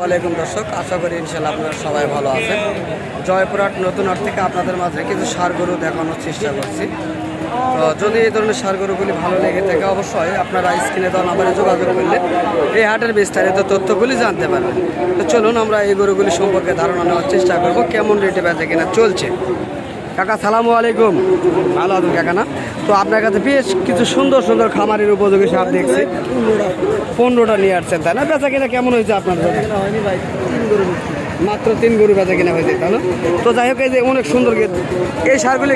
ওয়ালাইকুম দর্শক, আশা করি ইনশাল্লাহ আপনারা সবাই ভালো আছেন। জয়পুরহাট নতুন হাট থেকে আপনাদের মাঝে কিছু সার গরু দেখানোর চেষ্টা করছি। তো যদি এই ধরনের সার গরুগুলি ভালো লেগে থাকে, অবশ্যই আপনারা স্ক্রিনে দেওয়া নাম্বারে যোগাযোগ করলে এই হাটের বিস্তারিত তথ্যগুলি জানতে পারবেন। তো চলুন আমরা এই গরুগুলি সম্পর্কে ধারণা নেওয়ার চেষ্টা করব, কেমন রেটে বেচা কিনা চলছে। কাকা সালামু আলাইকুম। ভালো আছেন কাকা না? তো আপনার কাছে বেশ কিছু সুন্দর সুন্দর খামারের উপযোগী সার দেখছি। পনেরোটা। নিয়ে আসছেন তাই না? বেচা কিনা কেমন হয়েছে আপনার মাত্র তিন গরু বেচা কিনা হয়েছে তাই না? তো যাই হোক এই যে অনেক সুন্দর এই সারগুলি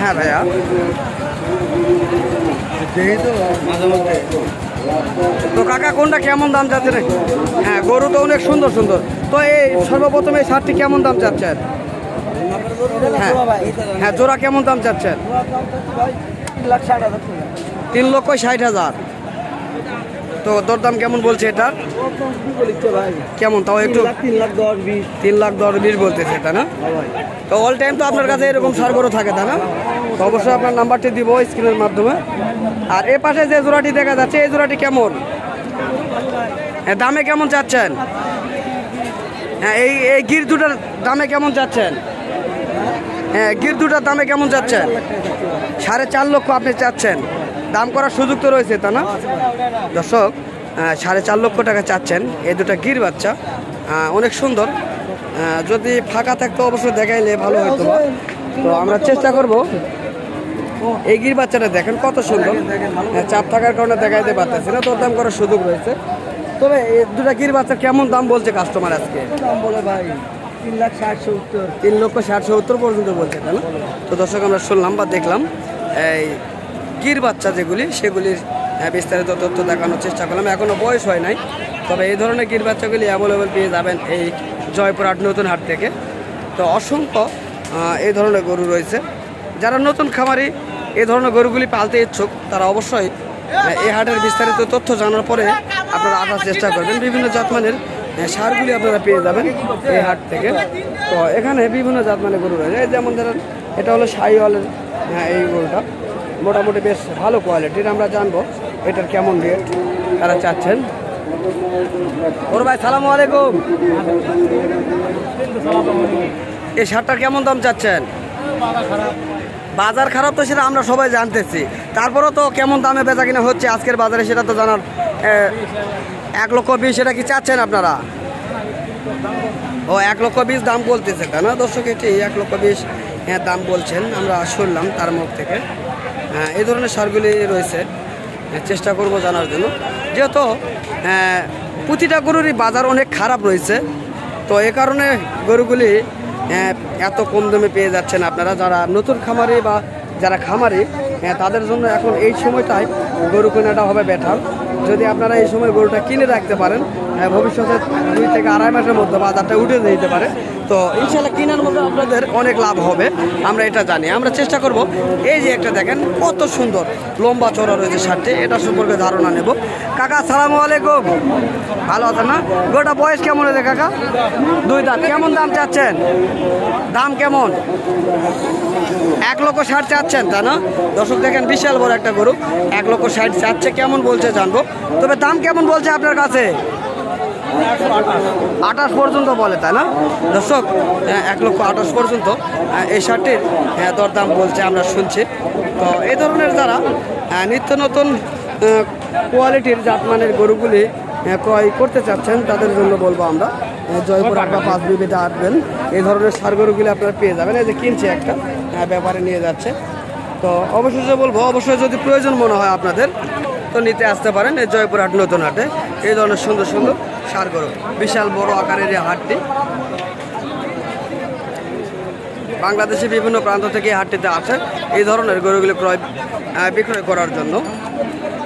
হ্যাঁ ভাইয়া। তো কাকা কোনটা কেমন দাম চাচ্ছে হ্যাঁ গরু তো অনেক সুন্দর সুন্দর। তো এই সর্বপ্রথম এই সারটি কেমন দাম চাচ্ছেন? হ্যাঁ হ্যাঁ জোড়া কেমন দাম চাচ্ছেন? তিন লক্ষ ষাট হাজার। তো দরদাম কেমন বলছে এটা কেমন? তাও একটু তিন লাখ দশ বিশ তিন লাখ বিশ বলতেছে তাই না? তো অল টাইম তো আপনার কাছে এরকম সারগরও থাকে, তাই না? তো অবশ্যই আপনার নাম্বারটি দিব স্ক্রিনের মাধ্যমে। আর এ পাশে যে জোড়াটি দেখা যাচ্ছে, এই জোড়াটি কেমন? দামে কেমন চাচ্ছেন? হ্যাঁ এই এই গির দুটার দামে কেমন চাচ্ছেন হ্যাঁ গির দুটার দামে কেমন চাচ্ছেন সাড়ে চার লক্ষ আপনি চাচ্ছেন। দাম করার সুযোগ তো রয়েছে তা না? দর্শক সাড়ে চার লক্ষ টাকা চাচ্ছেন। এই দুটা গির বাচ্চা অনেক সুন্দর। যদি ফাঁকা থাকতো অবশ্যই দেখাইলে ভালো হতো। তো আমরা চেষ্টা করব। এই গির বাচ্চাটা দেখেন কত সুন্দর। হ্যাঁ, চাপ থাকার কারণে দেখাইতে পারতেছি না তোর দাম করার সুযোগ রয়েছে। তবে দুটা গির বাচ্চার কেমন দাম বলছে কাস্টমার আজকে? দাম বলে ভাই তিন লাখ ষাট সত্তর। তিন লক্ষ ষাট সত্তর পর্যন্ত বলছে তাই না? তো দর্শক আমরা শুনলাম বা দেখলাম। এই গির বাচ্চা যেগুলি সেগুলির আহ, বিস্তারিত তথ্য দেখানোর চেষ্টা করলাম। এখনও বয়স হয় নাই। তবে এই ধরনের গির বাচ্চাগুলি অ্যাভেলেবেল পেয়ে যাবেন এই জয়পুরহাট নতুন হাট থেকে। তো অসংখ্য এই ধরনের গরু রয়েছে। যারা নতুন খামারি এই ধরনের গরুগুলি পালতে ইচ্ছুক তারা অবশ্যই এই হাটের বিস্তারিত তথ্য জানার পরে আপনারা আসার চেষ্টা করবেন। বিভিন্ন জাতমানের সারগুলি আপনারা পেয়ে যাবেন এই হাট থেকে। তো এখানে বিভিন্ন জাতমানের গরু রয়েছে। যেমন ধরেন, এটা হলো সাইওয়ালের হ্যাঁ এই গরুটা। মোটামুটি বেশ ভালো কোয়ালিটির, আমরা জানব এটার কেমন রেট, তারা চাচ্ছেন। ওর ভাই, সালামু আলাইকুম। এই শার্টটার কেমন দাম চাচ্ছেন? বাজার খারাপ তো সেটা আমরা সবাই জানতেছি। তারপরেও তো কেমন দামে বেচা কিনা হচ্ছে আজকের বাজারে সেটা তো জানার এক লক্ষ বিশ সেটা কি চাচ্ছেন আপনারা? ও এক লক্ষ বিশ দাম বলতেছে তাই না দর্শক? এটি এক লক্ষ বিশ হ্যাঁ দাম বলছেন আমরা শুনলাম তার মুখ থেকে। হ্যাঁ, এই ধরনের সারগুলি রয়েছে হ্যাঁ, চেষ্টা করব জানার জন্য। যেহেতু হ্যাঁ, প্রতিটা গরুরই বাজার অনেক খারাপ রয়েছে তো এ কারণে গরুগুলি এত কম দামে পেয়ে যাচ্ছেন আপনারা যারা নতুন খামারে বা যারা খামারে হ্যাঁ, তাদের জন্য এখন এই সময়টায় গরু কেনাটা হবে বেটার যদি আপনারা এই সময় গরুটা কিনে রাখতে পারেন ভবিষ্যতে দুই থেকে আড়াই মাসের মধ্যে বাজারটা উঠে যেতে পারে। তো ইনশাল্লাহ কেনার মধ্যে আপনাদের অনেক লাভ হবে, আমরা এটা জানি। আমরা চেষ্টা করব, এই যে একটা দেখেন, কত সুন্দর লম্বা চড়া রয়েছে শার্টে এটা সম্পর্কে ধারণা নেব। কাকা সালামু আলাইকুম। ভালো আছেন না? গোটা বয়স কেমন হয়েছে কাকা? দুই দাঁত। কেমন দাম চাচ্ছেন? দাম কেমন? এক লক্ষ ষাট চাচ্ছেন তা না? দর্শক দেখেন, বিশাল বড় একটা গরু। এক লক্ষ ষাট চাচ্ছে, কেমন বলছে জানব। তবে দাম কেমন বলছে আপনার কাছে? আঠাশ পর্যন্ত বলে, তাই না? দর্শক এক লক্ষ আঠাশ পর্যন্ত এই শার্টটির দরদাম বলছে, আমরা শুনছি। তো এই ধরনের যারা নিত্য নতুন কোয়ালিটির জাতমানের গরুগুলি ক্রয় করতে চাচ্ছেন, তাদের জন্য বলব আমরা জয়পুর আটটা পাঁচ বিবিতে আসবেন। এই ধরনের সার গরুগুলি আপনারা পেয়ে যাবেন। এই যে কিনছে একটা ব্যাপারে নিয়ে যাচ্ছে। তো অবশ্যই বলব, অবশ্যই যদি প্রয়োজন মনে হয় আপনাদের তো নিতে আসতে পারেন এই জয়পুর হাট, নতুন হাটে। এই ধরনের সুন্দর সুন্দর সার গরু। বিশাল বড় আকারের এই হাটটি। বাংলাদেশের বিভিন্ন প্রান্ত থেকে এই হাটটিতে আসে। এই ধরনের গরুগুলি ক্রয় বিক্রয় করার জন্য।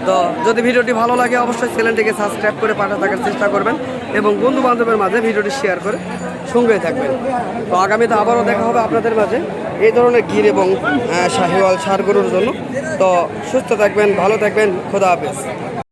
তো যদি ভিডিওটি ভালো লাগে, অবশ্যই চ্যানেলটিকে সাবস্ক্রাইব করে পাঠা থাকার চেষ্টা করবেন এবং বন্ধু বান্ধবের মাঝে ভিডিওটি শেয়ার করে সঙ্গে থাকবেন। তো আগামীতে আবারও দেখা হবে আপনাদের মাঝে। এই ধরনের গির এবং শাহিওয়াল সার গরুর জন্য। তো সুস্থ থাকবেন, ভালো থাকবেন, খোদা হাফেজ।